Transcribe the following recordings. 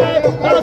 Cara,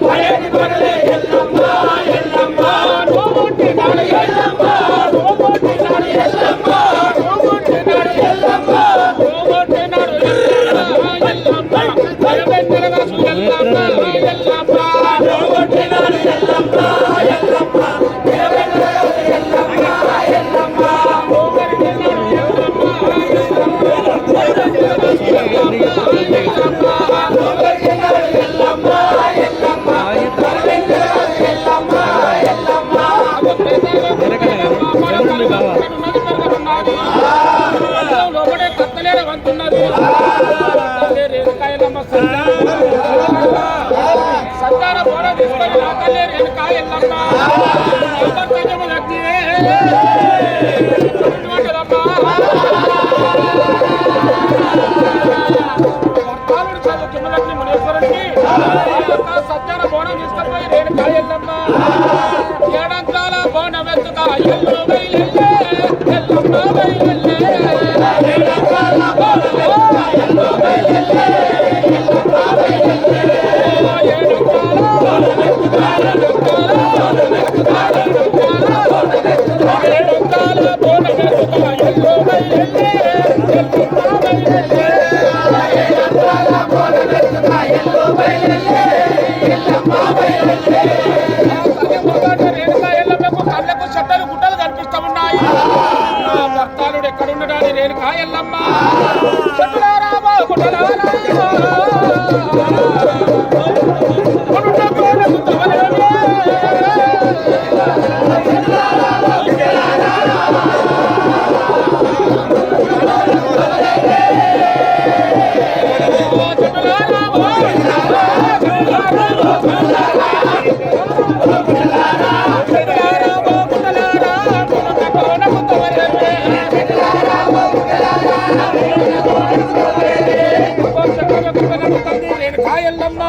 পারেনি বাঙালি లోపడే పక్కలేడ వంతున్నది రేణుకాయలమ్మ సంతాన పోరా తీసుకొని నాకలే రేణుకాయలమ్మ చట్టలు గుట్టలు కనిపిస్తా ఉన్నాయి భర్తాలు ఎక్కడుండడానికి నేను కాయల్లమ్మా కాయల్లమ్మా